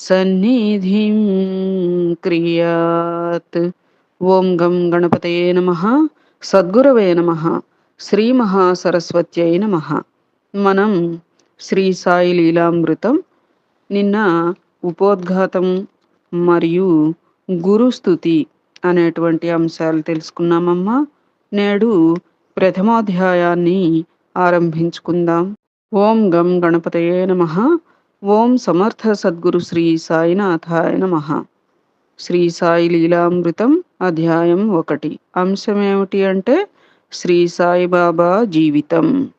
సన్నిధిం క్రియాత్. ఓం గం గణపతయే నమ. సద్గురవే నమ. శ్రీ మహాసరస్వత్యై నమ. మనం శ్రీ సాయి లీలామృతం నిన్న ఉపోద్ఘాతం మరియు గురుస్థుతి అనేటువంటి అంశాలు తెలుసుకున్నామమ్మా. నేడు ప్రథమాధ్యాయాన్ని ఆరంభించుకుందాం. ఓం గం గణపతయే నమ. ఓం సమర్థ సద్గురు శ్రీ సాయినాథాయ నమ. శ్రీ సాయి లీలామృతం అధ్యాయం ఒకటి. అంశం ఏమిటి అంటే శ్రీ సాయిబాబా జీవితం.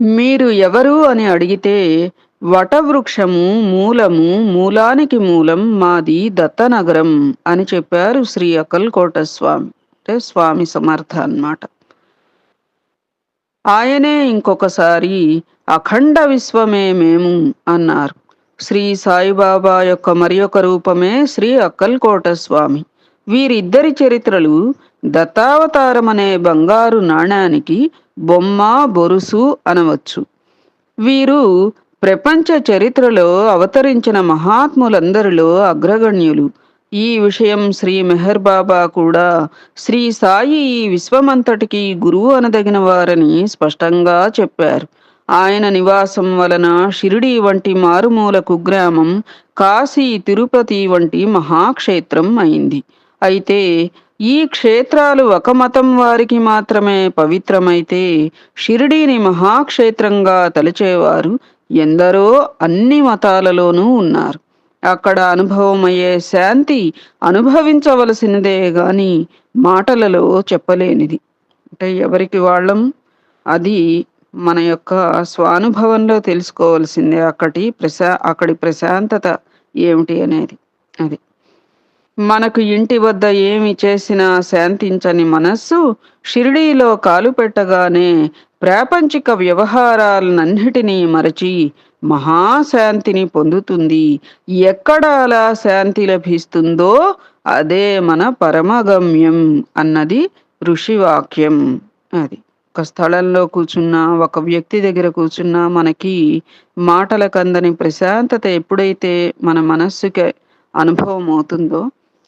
మీరు ఎవరు అని అడిగితే వటవృక్షము మూలము మూలానికి మూలం మాది దత్తనగరం అని చెప్పారు శ్రీ అకల్కోట స్వామి. అంటే స్వామి సమర్థ అన్నమాట. ఆయనే ఇంకొకసారి అఖండ విశ్వమే మేము అన్నారు. శ్రీ సాయిబాబా యొక్క మరి ఒక రూపమే శ్రీ అక్కల్కోట స్వామి. వీరిద్దరి చరిత్రలు దత్తావతారం అనే బంగారు నాణానికి బొమ్మ బొరుసు అనవచ్చు. వీరు ప్రపంచ చరిత్రలో అవతరించిన మహాత్ములందరిలో అగ్రగణ్యులు. ఈ విషయం శ్రీ మెహర్ బాబా కూడా శ్రీ సాయి ఈ విశ్వమంతటికి గురువు అనదగిన వారని స్పష్టంగా చెప్పారు. ఆయన నివాసం వలన షిరిడి వంటి మారుమూల కుగ్రామం కాశీ తిరుపతి వంటి మహాక్షేత్రం అయింది. అయితే ఈ క్షేత్రాలు ఒక మతం వారికి మాత్రమే పవిత్రమైతే షిరిడీని మహాక్షేత్రంగా తలిచేవారు ఎందరో అన్ని మతాలలోనూ ఉన్నారు. అక్కడ అనుభవమయ్యే శాంతి అనుభవించవలసినదే గాని మాటలలో చెప్పలేనిది. అంటే ఎవరికి వాళ్ళం అది మన యొక్క స్వానుభవంలో తెలుసుకోవాల్సిందే. అక్కడి ప్రశా అక్కడి ప్రశాంతత ఏమిటి అనేది. అది. మనకు ఇంటి వద్ద ఏమి చేసినా శాంతించని మనస్సు షిరిడీలో కాలు పెట్టగానే ప్రాపంచిక వ్యవహారాలన్నిటినీ మరచి మహాశాంతిని పొందుతుంది. ఎక్కడ అలా శాంతి లభిస్తుందో అదే మన పరమగమ్యం అన్నది ఋషివాక్యం. అది ఒక స్థలంలో కూర్చున్నా ఒక వ్యక్తి దగ్గర కూర్చున్నా మనకి మాటల కందని ప్రశాంతత ఎప్పుడైతే మన మనస్సుకి అనుభవం అవుతుందో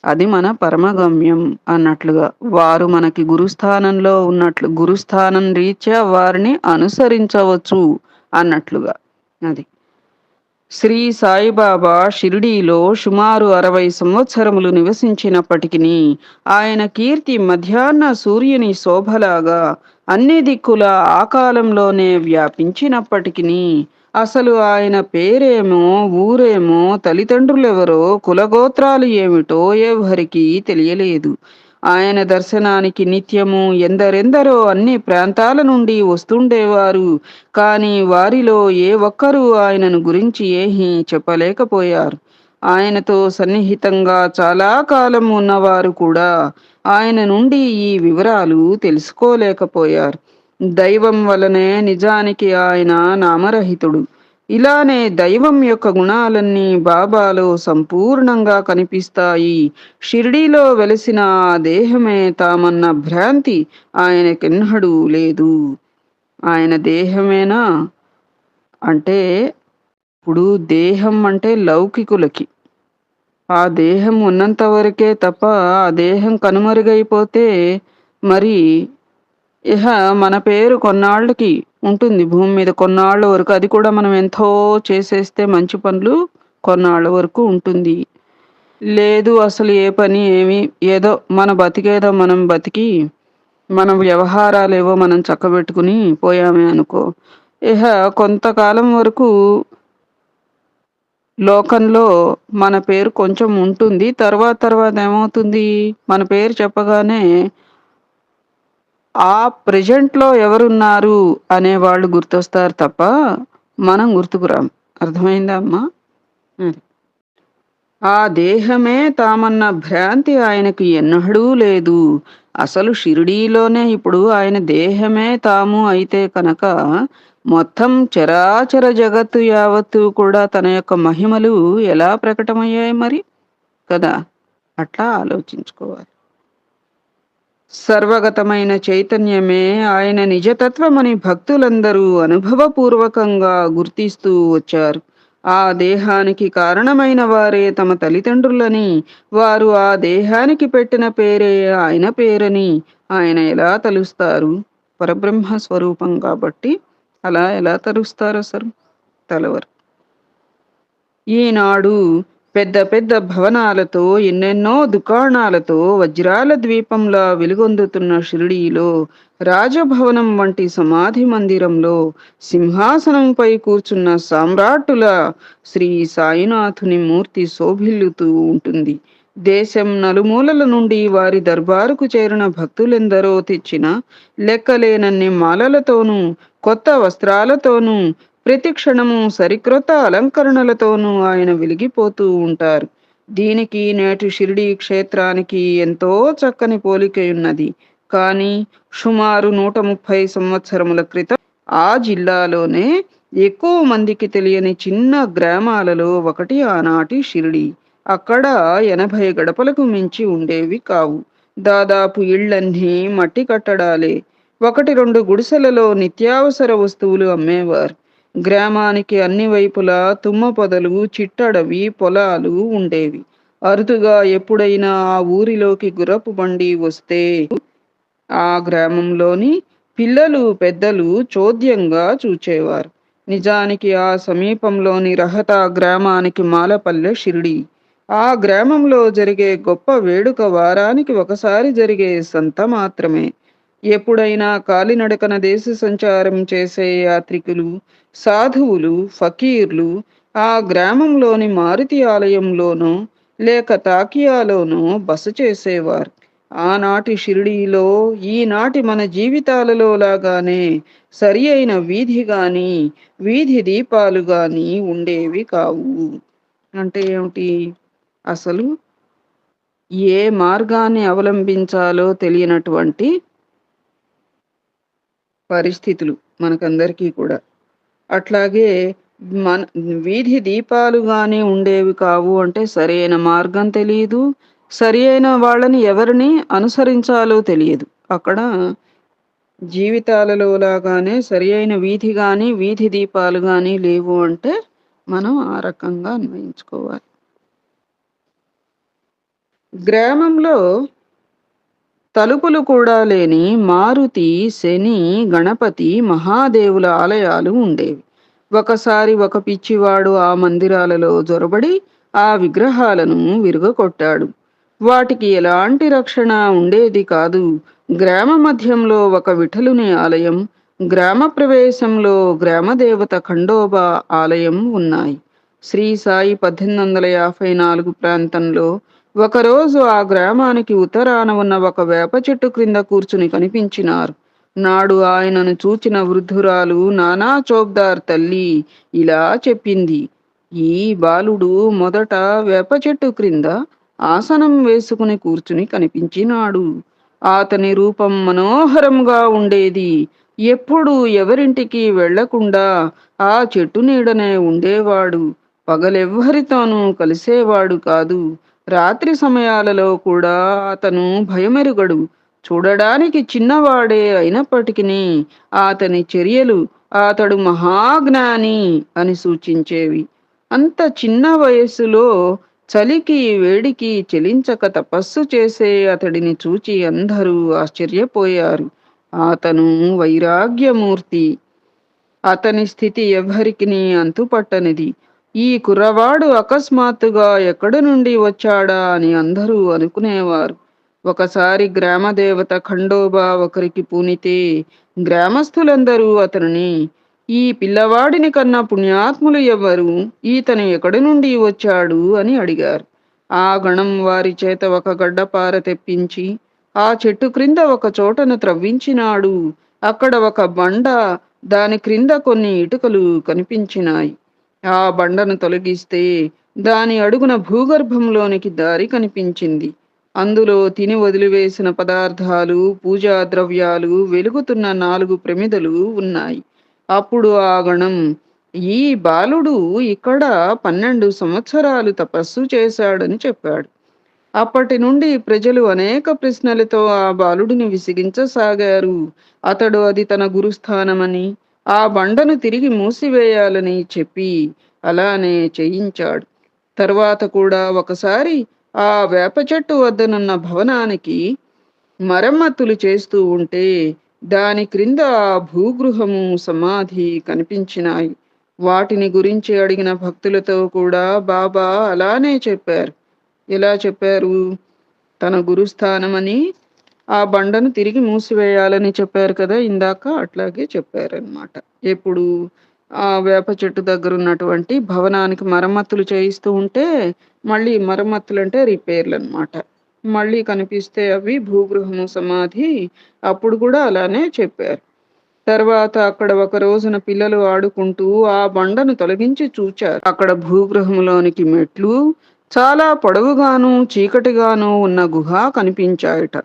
అది మన పరమగమ్యం అన్నట్లుగా. వారు మనకి గురుస్థానంలో ఉన్నట్లు గురుస్థానం రీత్యా వారిని అనుసరించవచ్చు అన్నట్లుగా. అది. శ్రీ సాయిబాబా షిరిడీలో సుమారు అరవై సంవత్సరములు నివసించినప్పటికీ ఆయన కీర్తి మధ్యాహ్న సూర్యుని శోభలాగా అన్ని దిక్కుల ఆకాలంలోనే వ్యాపించినప్పటికీ అసలు ఆయన పేరేమో ఊరేమో తల్లిదండ్రులెవరో కులగోత్రాలు ఏమిటో ఎవరికి తెలియలేదు. ఆయన దర్శనానికి నిత్యము ఎందరెందరో అన్ని ప్రాంతాల నుండి వస్తుండేవారు. కానీ వారిలో ఏ ఒక్కరూ ఆయనను గురించి ఏమీ చెప్పలేకపోయారు. ఆయనతో సన్నిహితంగా చాలా కాలం ఉన్నవారు కూడా ఆయన నుండి ఈ వివరాలు తెలుసుకోలేకపోయారు. దైవం వలనే నిజానికి ఆయన నామరహితుడు. ఇలానే దైవం యొక్క గుణాలన్నీ బాబాలో సంపూర్ణంగా కనిపిస్తాయి. షిరిడీలో వెలిసిన ఆ దేహమే తామన్న భ్రాంతి ఆయనకెన్నడూ లేదు. ఆయన దేహమేనా? అంటే ఇప్పుడు దేహం అంటే లౌకికులకి. ఆ దేహం ఉన్నంత వరకే తప్ప ఆ దేహం కనుమరుగైపోతే మరి ఇహ మన పేరు కొన్నాళ్ళకి ఉంటుంది. భూమి మీద కొన్నాళ్ళ వరకు అది కూడా మనం ఎంతో చేసేస్తే మంచి పనులు కొన్నాళ్ళ వరకు ఉంటుంది. లేదు అసలు ఏ పని ఏమి ఏదో మన బతికేదో మనం బతికి మన వ్యవహారాలేవో మనం చక్కబెట్టుకుని పోయామే అనుకో. ఇహ కొంతకాలం వరకు లోకంలో మన పేరు కొంచెం ఉంటుంది. తర్వాత తర్వాత ఏమవుతుంది? మన పేరు చెప్పగానే ఆ ప్రెజెంట్లో ఎవరున్నారు అనే వాళ్ళు గుర్తొస్తారు తప్ప మనం గుర్తుకురాం అర్థమైందా అమ్మా. ఆ దేహమే తామన్న భ్రాంతి ఆయనకు ఎన్నడూ లేదు. అసలు షిరిడీలోనే ఇప్పుడు ఆయన దేహమే తాము అయితే కనుక మొత్తం చరాచర జగత్తు యావత్తు కూడా తన యొక్క మహిమలు ఎలా ప్రకటమయ్యాయి మరి? కదా అట్లా ఆలోచించుకోవాలి. సర్వగతమైన చైతన్యమే ఆయన నిజతత్వమని భక్తులందరూ అనుభవపూర్వకంగా గుర్తిస్తూ వచ్చారు. ఆ దేహానికి కారణమైన వారే తమ తల్లిదండ్రులని వారు ఆ దేహానికి పెట్టిన పేరే ఆయన పేరని ఆయన ఎలా తలుస్తారు? పరబ్రహ్మ స్వరూపం కాబట్టి అలా ఎలా తలుస్తారు అసలు తలవరు. ఈనాడు పెద్ద పెద్ద భవనాలతో ఎన్నెన్నో దుకాణాలతో వజ్రాల ద్వీపంలా వెలుగొందుతున్న షిరిడీలో రాజభవనం వంటి సమాధి మందిరంలో సింహాసనంపై కూర్చున్న సామ్రాట్టుల శ్రీ సాయినాథుని మూర్తి శోభిల్లుతూ ఉంటుంది. దేశం నలుమూలల నుండి వారి దర్బారుకు చేరిన భక్తులెందరో తెచ్చిన లెక్కలేనన్ని మాలలతోనూ కొత్త వస్త్రాలతోనూ ప్రతి క్షణము సరిక్రొత్త అలంకరణలతోనూ ఆయన వెలిగిపోతూ ఉంటారు. దీనికి నేటి షిరిడి క్షేత్రానికి ఎంతో చక్కని పోలికయున్నది. కానీ సుమారు నూట ముప్పై సంవత్సరముల క్రితం ఆ జిల్లాలోనే ఎక్కువ మందికి తెలియని చిన్న గ్రామాలలో ఒకటి ఆనాటి షిరిడి. అక్కడ ఎనభై గడపలకు మించి ఉండేవి కావు. దాదాపు ఇళ్ళన్నీ మట్టి కట్టడాలే. ఒకటి రెండు గుడిసెలలో నిత్యావసర వస్తువులు అమ్మేవారు. గ్రామానికి అన్ని వైపులా తుమ్మ పొదలు చిట్టడవి పొలాలు ఉండేవి. అరుదుగా ఎప్పుడైనా ఆ ఊరిలోకి గుర్రపు బండి వస్తే ఆ గ్రామంలోని పిల్లలు పెద్దలు చోద్యంగా చూచేవారు. నిజానికి ఆ సమీపంలోని రహత గ్రామానికి మాలపల్లె షిరిడి. ఆ గ్రామంలో జరిగే గొప్ప వేడుక వారానికి ఒకసారి జరిగే సంత మాత్రమే. ఎప్పుడైనా కాలినడకన దేశ సంచారం చేసే యాత్రికులు సాధువులు ఫకీర్లు ఆ గ్రామంలోని మారుతి ఆలయంలోనో లేక తాకియాలోనో బస చేసేవారు. ఆనాటి షిరిడీలో ఈనాటి మన జీవితాలలో లాగానే సరి అయిన వీధి గాని వీధి దీపాలు గాని ఉండేవి కావు. అంటే ఏమిటి? అసలు ఏ మార్గాన్ని అవలంబించాలో తెలియనటువంటి పరిస్థితులు మనకందరికీ కూడా. అట్లాగే మన వీధి దీపాలుగానే ఉండేవి కావు అంటే సరైన మార్గం తెలియదు సరి అయిన వాళ్ళని ఎవరిని అనుసరించాలో తెలియదు. అక్కడ జీవితాలలో లాగానే సరి అయిన వీధి కానీ వీధి దీపాలు కానీ లేవు అంటే మనం ఆ రకంగా అన్వయించుకోవాలి. గ్రామంలో తలుపులు కూడా లేని మారుతి శని గణపతి మహాదేవుల ఆలయాలు ఉండేవి. ఒకసారి ఒక పిచ్చివాడు ఆ మందిరాలలో జొరబడి ఆ విగ్రహాలను విరుగకొట్టాడు వాటికి ఎలాంటి రక్షణ ఉండేది కాదు. గ్రామ మధ్యంలో ఒక విఠలుని ఆలయం గ్రామ ప్రవేశంలో గ్రామదేవత ఖండోబా ఆలయం ఉన్నాయి. శ్రీ సాయి పద్దెనిమిది వందల యాభై నాలుగు ప్రాంతంలో ఒకరోజు ఆ గ్రామానికి ఉత్తరాన ఉన్న ఒక వేప చెట్టు క్రింద కూర్చుని కనిపించినారు. నాడు ఆయనను చూచిన వృద్ధురాలు నానా చోక్దార్ తల్లి ఇలా చెప్పింది. ఈ బాలుడు మొదట వేప చెట్టు క్రింద ఆసనం వేసుకుని కూర్చుని కనిపించినాడు. అతని రూపం మనోహరంగా ఉండేది. ఎప్పుడు ఎవరింటికి వెళ్ళకుండా ఆ చెట్టు నీడనే ఉండేవాడు. పగలెవ్వరితోనూ కలిసేవాడు కాదు. రాత్రి సమయాలలో కూడా అతను భయమెరుగడు. చూడడానికి చిన్నవాడే అయినప్పటికీ అతని చర్యలు అతడు మహాజ్ఞాని అని సూచించేవి. అంత చిన్న వయస్సులో చలికి వేడికి చెలించక తపస్సు చేసే అతడిని చూచి అందరూ ఆశ్చర్యపోయారు. అతను వైరాగ్యమూర్తి. అతని స్థితి ఎవరికి అంతుపట్టనిది. ఈ కుర్రవాడు అకస్మాత్తుగా ఎక్కడి నుండి వచ్చాడా అని అందరూ అనుకునేవారు. ఒకసారి గ్రామదేవత ఖండోబా ఒకరికి పూనితే గ్రామస్థులందరూ అతనిని ఈ పిల్లవాడిని కన్నా పుణ్యాత్ములు ఎవ్వరు? ఈతను ఎక్కడి నుండి వచ్చాడు? అని అడిగారు. ఆ గణం వారి చేత ఒక గడ్డపార తెప్పించి ఆ చెట్టు క్రింద ఒక చోటను త్రవ్వించినాడు. అక్కడ ఒక బండ దాని క్రింద కొన్ని ఇటుకలు కనిపించినాయి. ఆ బండను తొలగిస్తే దాని అడుగున భూగర్భంలోనికి దారి కనిపించింది. అందులో తిని వదిలివేసిన పదార్థాలు పూజా ద్రవ్యాలు వెలుగుతున్న నాలుగు ప్రమిదలు ఉన్నాయి. అప్పుడు ఆ గణం ఈ బాలుడు ఇక్కడ పన్నెండు సంవత్సరాలు తపస్సు చేశాడని చెప్పాడు. అప్పటి నుండి ప్రజలు అనేక ప్రశ్నలతో ఆ బాలుడిని విసిగించసాగారు. అతడు అది తన గురుస్థానమని ఆ బండను తిరిగి మూసివేయాలని చెప్పి అలానే చేయించాడు. తర్వాత కూడా ఒకసారి ఆ వేప చెట్టు వద్దనున్న భవనానికి మరమ్మతులు చేస్తూ ఉంటే దాని క్రింద భూగృహము సమాధి కనిపించినాయి. వాటిని గురించి అడిగిన భక్తులతో కూడా బాబా అలానే చెప్పారు. ఎలా చెప్పారు? తన గురుస్థానమని ఆ బండను తిరిగి మూసివేయాలని చెప్పారు కదా ఇందాక అట్లాగే చెప్పారనమాట ఎప్పుడు ఆ వేప చెట్టు దగ్గర ఉన్నటువంటి భవనానికి మరమ్మతులు చేయిస్తూ ఉంటే మళ్ళీ మరమ్మతులు అంటే రిపేర్లు అనమాట మళ్ళీ కనిపిస్తే అవి భూగృహము సమాధి అప్పుడు కూడా అలానే చెప్పారు. తర్వాత అక్కడ ఒక రోజున పిల్లలు ఆడుకుంటూ ఆ బండను తొలగించి చూచారు. అక్కడ భూగృహంలోనికి మెట్లు చాలా పొడవుగాను చీకటిగాను ఉన్న గుహ కనిపించాయట.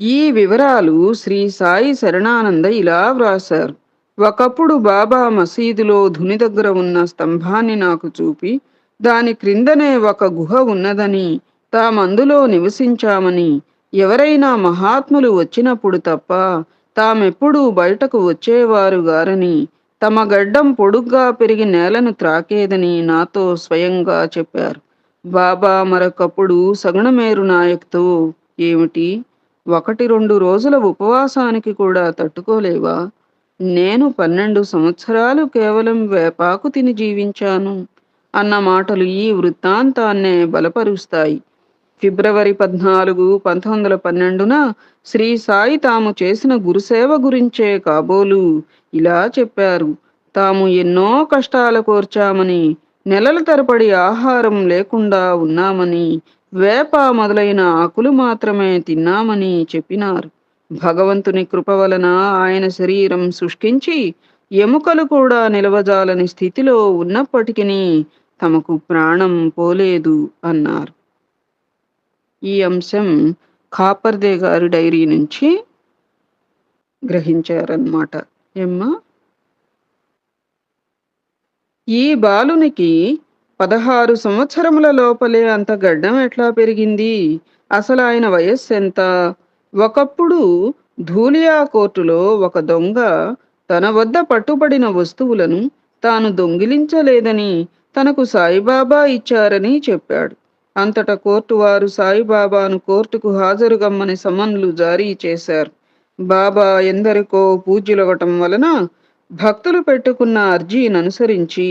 ఈ వివరాలు శ్రీ సాయి శరణానంద ఇలా వ్రాశారు. ఒకప్పుడు బాబా మసీదులో ధుని దగ్గర ఉన్న స్తంభాన్ని నాకు చూపి దాని క్రిందనే ఒక గుహ ఉన్నదని తామందులో నివసించామని ఎవరైనా మహాత్ములు వచ్చినప్పుడు తప్ప తామెప్పుడూ బయటకు వచ్చేవారు గారని తమ గడ్డం పొడుగ్గా పెరిగి నేలను త్రాకేదని నాతో స్వయంగా చెప్పారు. బాబా మరొకప్పుడు సగుణమేరు నాయక్తో ఏమిటి? ఒకటి రెండు రోజుల ఉపవాసానికి కూడా తట్టుకోలేవా? నేను పన్నెండు సంవత్సరాలు కేవలం వేపాకు తిని జీవించాను అన్న మాటలు ఈ వృత్తాంతాన్నే బలపరుస్తాయి. ఫిబ్రవరి పద్నాలుగు పంతొమ్మిది వందల పన్నెండున శ్రీ సాయి తాము చేసిన గురుసేవ గురించే కాబోలు ఇలా చెప్పారు. తాము ఎన్నో కష్టాలు కోర్చామని నెలల తరబడి ఆహారం లేకుండా ఉన్నామని వేప మొదలైన ఆకులు మాత్రమే తిన్నామని చెప్పినారు. భగవంతుని కృప వలన ఆయన శరీరం శుష్కించి ఎముకలు కూడా నిలవజాలని స్థితిలో ఉన్నప్పటికీ తమకు ప్రాణం పోలేదు అన్నారు. ఈ అంశం కాపర్దే గారి డైరీ నుంచి గ్రహించారన్నమాట. ఏమ్మా? ఈ బాలునికి పదహారు సంవత్సరముల లోపలే అంత గడ్డం ఎట్లా పెరిగింది? అసలు ఆయన వయస్సు ఎంత? ఒకప్పుడు ధూలియా కోర్టులో ఒక దొంగ తన వద్ద పట్టుబడిన వస్తువులను తాను దొంగిలించలేదని తనకు సాయిబాబా ఇచ్చారని చెప్పాడు. అంతట కోర్టు వారు సాయిబాబాను కోర్టుకు హాజరుగమ్మని సమన్లు జారీ చేశారు. బాబా ఎందరికో పూజ్యులవటం వలన భక్తులు పెట్టుకున్న అర్జీని అనుసరించి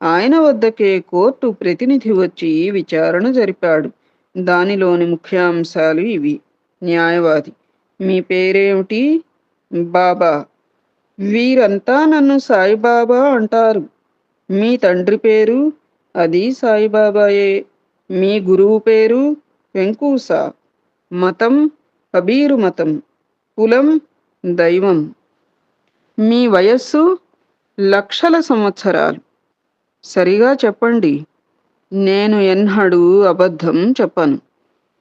ఆయన వద్దకే కోర్టు ప్రతినిధి వచ్చి విచారణ జరిపాడు. దానిలోని ముఖ్యాంశాలు ఇవి. న్యాయవాది. మీ పేరేమిటి? బాబా. వీరంతా నన్ను సాయిబాబా అంటారు. మీ తండ్రి పేరు? అది సాయిబాబాయే. మీ గురువు పేరు? వెంకూస. మతం? కబీరు మతం. కులం? దైవం. మీ వయస్సు? లక్షల సంవత్సరాలు. సరిగా చెప్పండి. నేను ఎన్నడూ అబద్ధం చెప్పను.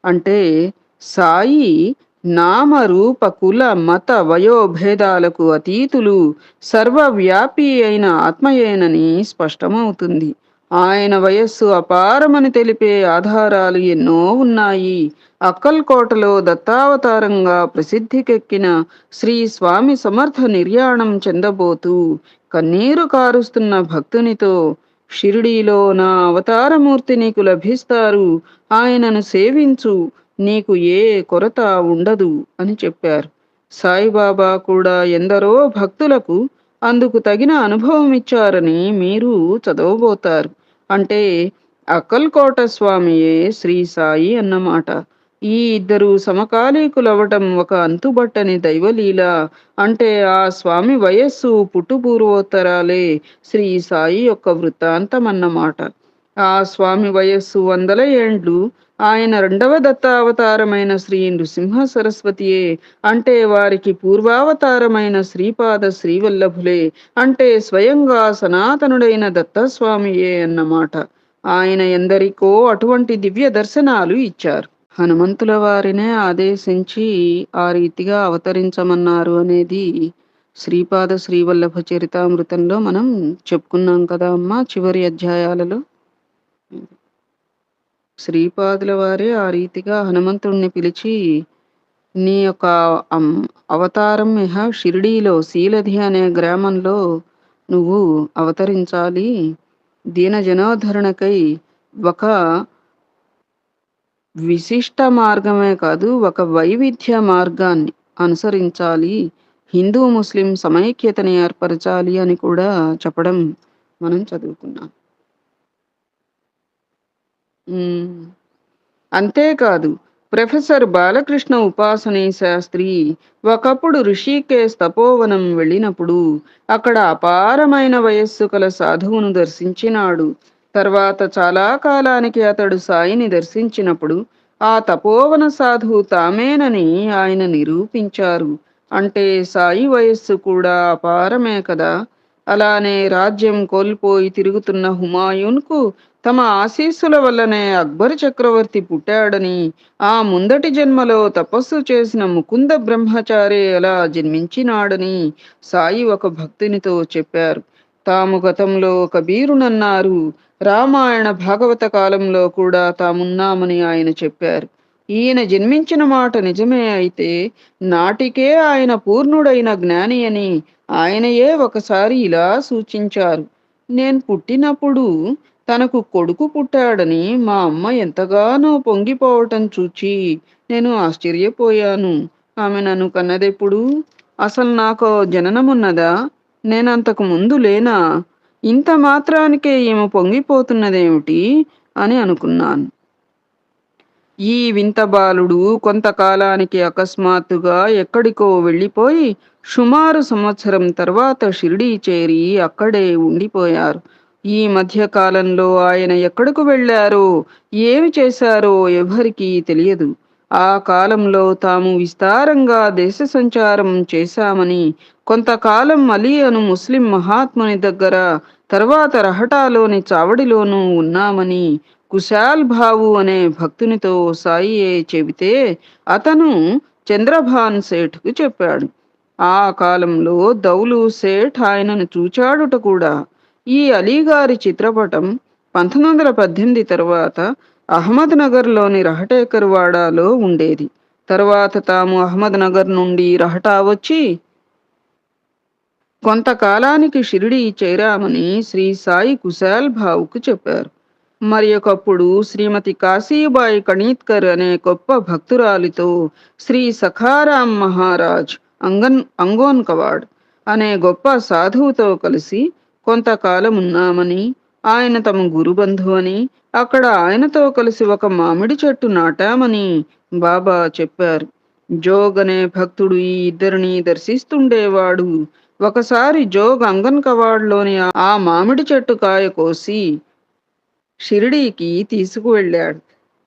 అంటే సాయి నామరూప కుల మత వయోభేదాలకు అతీతులు సర్వవ్యాపి అయిన ఆత్మయేనని స్పష్టమవుతుంది. ఆయన వయస్సు అపారమని తెలిపే ఆధారాలు ఎన్నో ఉన్నాయి. అక్కల్కోటలో దత్తావతారంగా ప్రసిద్ధికెక్కిన శ్రీ స్వామి సమర్థ నిర్యాణం చెందబోతూ కన్నీరు కారుస్తున్న భక్తునితో షిరిడీలో నా అవతారమూర్తి నీకు లభిస్తారు. ఆయనను సేవించు. నీకు ఏ కొరత ఉండదు అని చెప్పారు. సాయిబాబా కూడా ఎందరో భక్తులకు అందుకు తగిన అనుభవం ఇచ్చారని మీరు చదవబోతారు. అంటే అక్కల్కోట స్వామియే శ్రీ సాయి అన్నమాట. ఈ ఇద్దరు సమకాలీకులవ్వటం ఒక అంతుబట్టని దైవలీల. అంటే ఆ స్వామి వయస్సు పుట్టుపూర్వోత్తరాలే శ్రీ సాయి యొక్క వృత్తాంతం అన్నమాట ఆ స్వామి వయస్సు వందల ఏండ్లు ఆయన రెండవ దత్తావతారమైన శ్రీ నృసింహ సరస్వతియే. అంటే వారికి పూర్వావతారమైన శ్రీపాద శ్రీవల్లభులే. అంటే స్వయంగా సనాతనుడైన దత్తస్వామియే అన్నమాట. ఆయన ఎందరికో అటువంటి దివ్య దర్శనాలు ఇచ్చారు. హనుమంతుల వారినే ఆదేశించి ఆ రీతిగా అవతరించమన్నారు అనేది శ్రీపాద శ్రీవల్లభ చరితామృతంలో మనం చెప్పుకున్నాం కదా అమ్మ చివరి అధ్యాయాలలో. శ్రీపాదుల వారే ఆ రీతిగా హనుమంతుణ్ణి పిలిచి నీ యొక్క అవతారం ఇహ షిరిడీలో శీలధి అనే గ్రామంలో నువ్వు అవతరించాలి. దీన జనోద్ధరణకై ఒక విశిష్ట మార్గమే కాదు ఒక వైవిధ్య మార్గాన్ని అనుసరించాలి. హిందూ ముస్లిం సమైక్యతని ఏర్పరచాలి అని కూడా చెప్పడం మనం చదువుకున్నాం. అంతేకాదు ప్రొఫెసర్ బాలకృష్ణ ఉపాసనే శాస్త్రి ఒకప్పుడు ఋషికేశ్ తపోవనం వెళ్ళినప్పుడు అక్కడ అపారమైన వయస్సు కల సాధువును దర్శించినాడు. తర్వాత చాలా కాలానికి అతడు సాయిని దర్శించినప్పుడు ఆ తపోవన సాధువు తామేనని ఆయన నిరూపించారు. అంటే సాయి వయస్సు కూడా అపారమే కదా. అలానే రాజ్యం కోల్పోయి తిరుగుతున్న హుమాయూన్కు తమ ఆశీస్సుల వల్లనే అక్బర్ చక్రవర్తి పుట్టాడని ఆ ముందటి జన్మలో తపస్సు చేసిన ముకుంద బ్రహ్మచారి ఎలా జన్మించినాడని సాయి ఒక భక్తునితో చెప్పారు. తాము గతంలో కబీరునన్నారు రామాయణ భాగవత కాలంలో కూడా తామున్నామని ఆయన చెప్పారు. ఈయన జన్మించిన మాట నిజమే అయితే నాటికే ఆయన పూర్ణుడైన జ్ఞాని అని ఆయనయే ఒకసారి ఇలా సూచించారు. నేను పుట్టినప్పుడు తనకు కొడుకు పుట్టాడని మా అమ్మ ఎంతగానో పొంగిపోవటం చూచి నేను ఆశ్చర్యపోయాను. ఆమె నన్ను కన్నదెప్పుడు? అసలు నాకు జననమున్నదా? నేనంతకు ముందు లేనా? ఇంత మాత్రానికే ఈమె పొంగిపోతున్నదేమిటి అని అనుకున్నాను. ఈ వింత బాలుడు కొంతకాలానికి అకస్మాత్తుగా ఎక్కడికో వెళ్ళిపోయి సుమారు సంవత్సరం తర్వాత షిరిడీ చేరి అక్కడే ఉండిపోయారు. ఈ మధ్యకాలంలో ఆయన ఎక్కడకు వెళ్ళారో ఏమి చేశారో ఎవరికీ తెలియదు. ఆ కాలంలో తాము విస్తారంగా దేశ సంచారం చేశామని కొంతకాలం అలీ అను ముస్లిం మహాత్ముని దగ్గర తర్వాత రహటాలోని చావడిలోనూ ఉన్నామని కుశాల్ భావు అనే భక్తునితో సాయియే చెబితే అతను చంద్రభాన్ సేఠ్కు చెప్పాడు. ఆ కాలంలో దౌలు సేఠ్ ఆయనను చూచాడుట కూడా ఈ అలీగారి చిత్రపటం పంతొమ్మిది వందల పద్దెనిమిది తర్వాత అహ్మద్ నగర్లోని రహటేకర్ వాడాలో ఉండేది. తర్వాత తాము అహ్మద్ నగర్ నుండి రహటా వచ్చి కొంతకాలానికి షిరిడి చేరామని శ్రీ సాయి కుశాల్ భావుకు చెప్పారు. మరి ఒకప్పుడు శ్రీమతి కాశీబాయి కణీత్కర్ అనే గొప్ప భక్తురాలితో శ్రీ సఖారాం మహారాజ్ అంగన్ అంగోన్ కవాడ్ అనే గొప్ప సాధువుతో కలిసి కొంతకాలం ఉన్నామని ఆయన తమ గురుబంధువని అక్కడ ఆయనతో కలిసి ఒక మామిడి చెట్టు నాటామని బాబా చెప్పారు. జోగ్ అనే భక్తుడు ఈ ఇద్దరిని దర్శిస్తుండేవాడు. ఒకసారి జోగ్ అంగన్ కవాడ్లోని ఆ మామిడి చెట్టు కాయ కోసి షిరిడీకి తీసుకువెళ్ళాడు.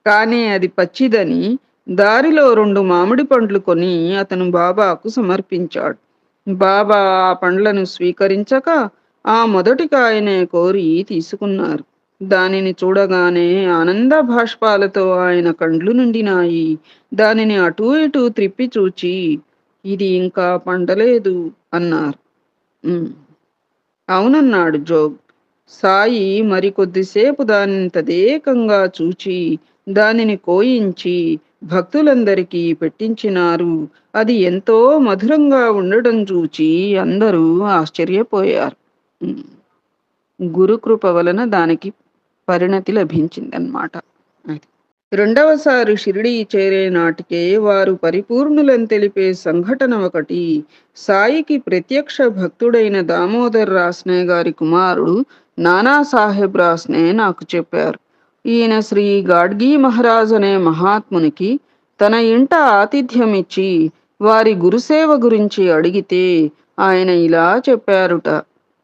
కానీ అది పచ్చిదని దారిలో రెండు మామిడి పండ్లు కొని అతను బాబాకు సమర్పించాడు. బాబా ఆ పండ్లను స్వీకరించక ఆ మొదటి కాయనే కోరి తీసుకున్నారు. దానిని చూడగానే ఆనంద భాష్పాలతో ఆయన కండ్లు నిండినాయి. దానిని అటూ ఇటూ త్రిప్పి చూచి ఇది ఇంకా పండలేదు అన్నారు. అవునన్నాడు జోగ్. సాయి మరి కొద్దిసేపు దానిని తదేకంగా చూచి దానిని కోయించి భక్తులందరికీ పెట్టించినారు. అది ఎంతో మధురంగా ఉండడం చూచి అందరూ ఆశ్చర్యపోయారు. గురుకృప వలన దానికి పరిణతి లభించిందన్నమాట. అది. రెండవసారి షిరిడీ చేరే నాటికే వారు పరిపూర్ణులని తెలిపే సంఘటన ఒకటి సాయికి ప్రత్యక్ష భక్తుడైన దామోదర్ రాస్నే గారి కుమారుడు నానాసాహెబ్ రాస్నే నాకు చెప్పారు. ఈయన శ్రీ గాడ్గీ మహారాజ్ అనే మహాత్మునికి తన ఇంట ఆతిథ్యమిచ్చి వారి గురుసేవ గురించి అడిగితే ఆయన ఇలా చెప్పారుట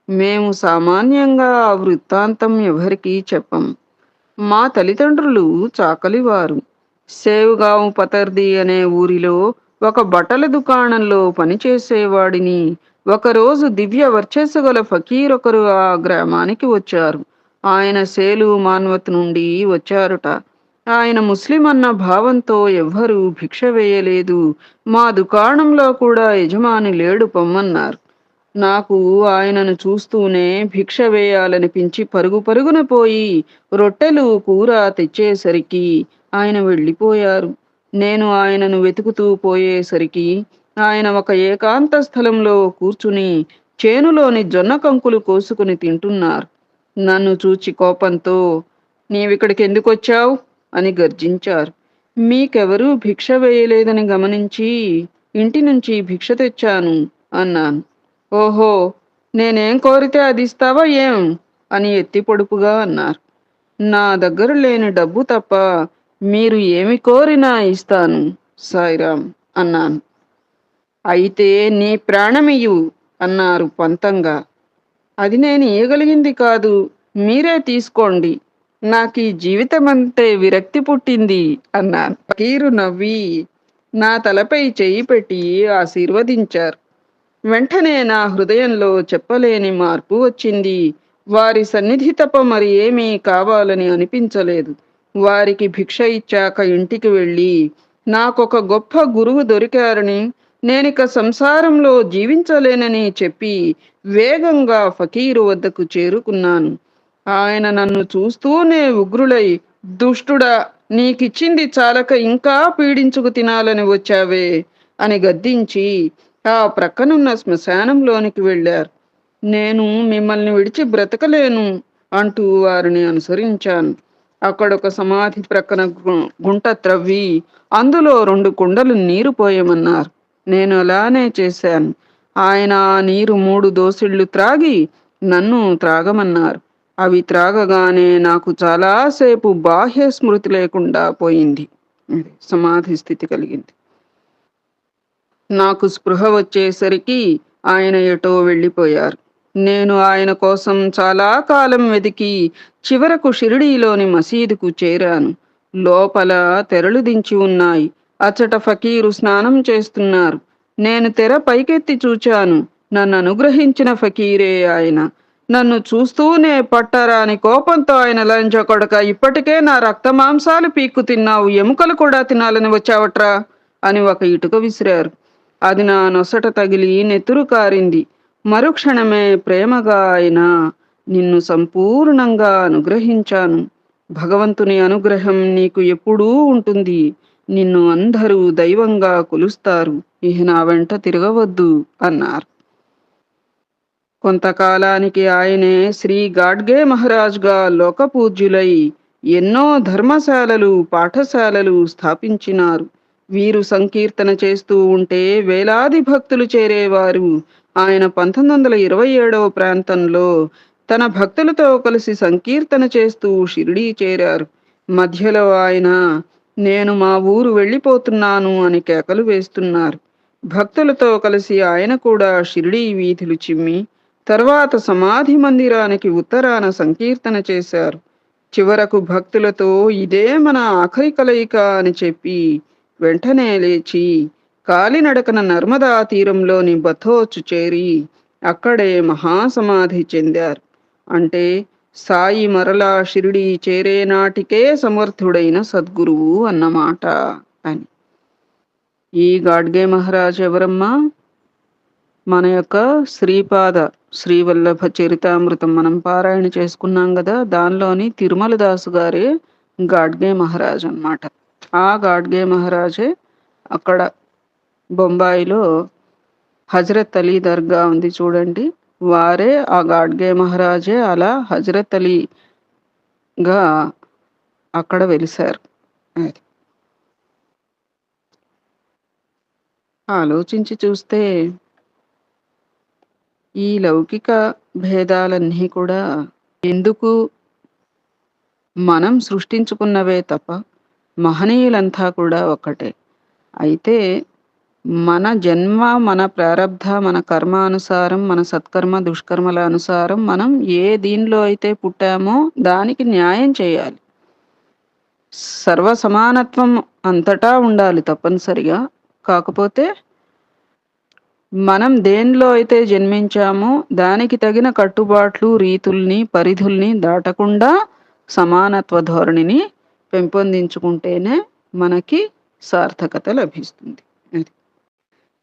మేము సామాన్యంగా ఆ వృత్తాంతం ఎవరికీ చెప్పం. మా తల్లిదండ్రులు చాకలివారు. సేవుగావు పతర్ది అనే ఊరిలో ఒక బట్టల దుకాణంలో పనిచేసేవాడిని. ఒకరోజు దివ్య వర్చస్సు గల ఫకీర్ ఒకరు ఆ గ్రామానికి వచ్చారు. ఆయన సేలు మాన్వత్ నుండి వచ్చారుట. ఆయన ముస్లిం అన్న భావంతో ఎవ్వరూ భిక్ష వేయలేదు. మా దుకాణంలో కూడా యజమాని లేడు పొమ్మన్నారు. నాకు ఆయనను చూస్తూనే భిక్ష వేయాలనిపించి పరుగు పరుగున పోయి రొట్టెలు కూర తెచ్చేసరికి ఆయన వెళ్ళిపోయారు. నేను ఆయనను వెతుకుతూ పోయేసరికి ఆయన ఒక ఏకాంత స్థలంలో కూర్చుని చేనులోని జొన్న కంకులు కోసుకుని తింటున్నారు. నన్ను చూచి కోపంతో నీవిక్కడికి ఎందుకు వచ్చావు అని గర్జించారు. మీకెవరూ భిక్ష వేయలేదని గమనించి ఇంటి నుంచి భిక్ష తెచ్చాను అన్నాను. ఓహో నేనేం కోరితే అది ఇస్తావా ఏం? అని ఎత్తి పొడుపుగా అన్నారు. నా దగ్గర లేని డబ్బు తప్ప మీరు ఏమి కోరినా ఇస్తాను సాయిరాం అన్నాను. అయితే నీ ప్రాణమియు అన్నారు పంతంగా. అది నేను ఇయ్యగలిగింది కాదు మీరే తీసుకోండి. నాకు ఈ జీవితం అంతే విరక్తి పుట్టింది అన్నాను. ఫకీరు నవ్వి నా తలపై చేయి పెట్టి ఆశీర్వదించారు. వెంటనే నా హృదయంలో చెప్పలేని మార్పు వచ్చింది. వారి సన్నిధి తప్ప మరి ఏమీ కావాలని అనిపించలేదు. వారికి భిక్ష ఇచ్చాక ఇంటికి వెళ్ళి నాకొక గొప్ప గురువు దొరికారని నేనిక సంసారంలో జీవించలేనని చెప్పి వేగంగా ఫకీరు వద్దకు చేరుకున్నాను. ఆయన నన్ను చూస్తూనే ఉగ్రులై దుష్టుడా నీకిచ్చింది చాలక ఇంకా పీడించుకు తినాలని వచ్చావే? అని గద్దించి ఆ ప్రక్కనున్న శ్మశానంలోనికి వెళ్ళారు. నేను మిమ్మల్ని విడిచి బ్రతకలేను అంటూ వారిని అనుసరించాను. అక్కడొక సమాధి ప్రక్కన గుంట త్రవ్వి అందులో రెండు కుండలు నీరు పోయమన్నారు. నేను అలానే చేశాను. ఆయన ఆ నీరు మూడు దోసిళ్ళు త్రాగి నన్ను త్రాగమన్నారు. అవి త్రాగగానే నాకు చాలాసేపు బాహ్య స్మృతి లేకుండా పోయింది. సమాధి స్థితి కలిగింది. నాకు స్పృహ వచ్చేసరికి ఆయన ఎటో వెళ్ళిపోయారు. నేను ఆయన కోసం చాలా కాలం వెతికి చివరకు షిరిడీలోని మసీదుకు చేరాను. లోపల తెరలు దించి ఉన్నాయి. అచ్చట ఫకీరు స్నానం చేస్తున్నారు. నేను తెర పైకెత్తి చూచాను. నన్ను అనుగ్రహించిన ఫకీరే ఆయన. నన్ను చూస్తూనే పట్టరాని కోపంతో ఆయన లంచ కొడక ఇప్పటికే నా రక్త మాంసాలు పీక్కు తిన్నావు. ఎముకలు కూడా తినాలని వచ్చావట్రా? అని ఒక ఇటుక విసిరారు. అది నా నొసట తగిలి నెత్తురు కారింది. మరుక్షణమే ప్రేమగా ఆయన నిన్ను సంపూర్ణంగా అనుగ్రహించాను. భగవంతుని అనుగ్రహం నీకు ఎప్పుడూ ఉంటుంది. నిన్ను అందరూ దైవంగా కొలుస్తారు. ఇహ నా వెంట తిరగవద్దు అన్నారు. కొంతకాలానికి ఆయనే శ్రీ గాడ్గే మహారాజ్గా లోకపూజ్యులై ఎన్నో ధర్మశాలలు పాఠశాలలు స్థాపించినారు. వీరు సంకీర్తన చేస్తూ ఉంటే వేలాది భక్తులు చేరేవారు. ఆయన పంతొమ్మిది వందల ఇరవై ఏడవ ప్రాంతంలో తన భక్తులతో కలిసి సంకీర్తన చేస్తూ షిరిడీ చేరారు. మధ్యలో ఆయన నేను మా ఊరు వెళ్ళిపోతున్నాను అని కేకలు వేస్తున్నారు. భక్తులతో కలిసి ఆయన కూడా షిరిడీ వీధులు చిమ్మి తర్వాత సమాధి మందిరానికి ఉత్తరాన సంకీర్తన చేశారు. చివరకు భక్తులతో ఇదే మన ఆఖరి కలయిక అని చెప్పి వెంటనే లేచి కాలినడకన నర్మదా తీరంలోని బథోచు చేరి అక్కడే మహాసమాధి చెందారు. అంటే సాయి మరలా షిరిడి చేరే నాటికే సమర్థుడైన సద్గురువు అన్నమాట అని. ఈ గాడ్గే మహారాజ్ ఎవరమ్మా? మన యొక్క శ్రీపాద శ్రీవల్లభ చరితామృతం మనం పారాయణ చేసుకున్నాం కదా దానిలోని తిరుమల దాసు గారే గాడ్గే మహారాజ్ అన్నమాట. ఆ గాడ్గే మహారాజే అక్కడ బొంబాయిలో హజరత్ అలీ దర్గా ఉంది చూడండి. వారే ఆ గాడ్గే మహారాజే అలా హజరత్ అలీగా అక్కడ వెలిశారు. అది ఆలోచించి చూస్తే ఈ లౌకిక భేదాలన్నీ కూడా ఎందుకు మనం సృష్టించుకున్నవే తప్ప మహనీయులంతా కూడా ఒక్కటే. అయితే మన జన్మ మన ప్రారబ్ధ మన కర్మ అనుసారం మన సత్కర్మ దుష్కర్మల అనుసారం మనం ఏ దీనిలో అయితే పుట్టామో దానికి న్యాయం చేయాలి. సర్వ సమానత్వం అంతటా ఉండాలి తప్పనిసరిగా. కాకపోతే మనం దేనిలో అయితే జన్మించామో దానికి తగిన కట్టుబాట్లు రీతుల్ని పరిధుల్ని దాటకుండా సమానత్వ ధోరణిని పెంపొందించుకుంటేనే మనకి సార్థకత లభిస్తుంది. అది.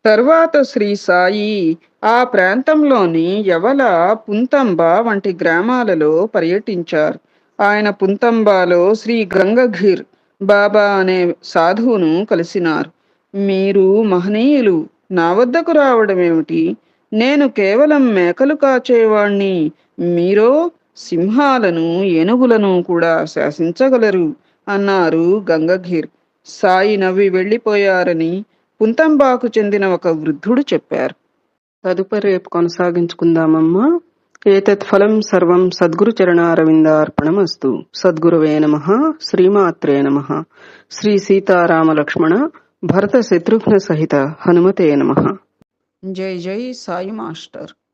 తర్వాత శ్రీ సాయి ఆ ప్రాంతంలోని యవల పుంతంబ వంటి గ్రామాలలో పర్యటించారు. ఆయన పుంతంబాలో శ్రీ గంగఘీర్ బాబా అనే సాధువును కలిసినారు. మీరు మహనీయులు నా వద్దకు రావడం ఏమిటి నేను కేవలం మేకలు కాచేవాణ్ణి. మీరో సింహాలను ఏనుగులను కూడా శాసించగలరు. అన్నారు గంగఘీర్ సాయి నవ్వి వెళ్ళిపోయారని పుంతంబాకు చెందిన ఒక వృద్ధుడు చెప్పారు. తదుపరి రేపు కొనసాగించుకుందామమ్మా. ఏతత్ ఫలం సర్వం సద్గురు చరణారవిందార్పణం అస్తు సద్గురువే నమ శ్రీమాత్రే నమ. శ్రీ సీతారామ లక్ష్మణ భరత శత్రుఘ్న సహిత హనుమతే నమ. జై జై సాయి మాస్టర్.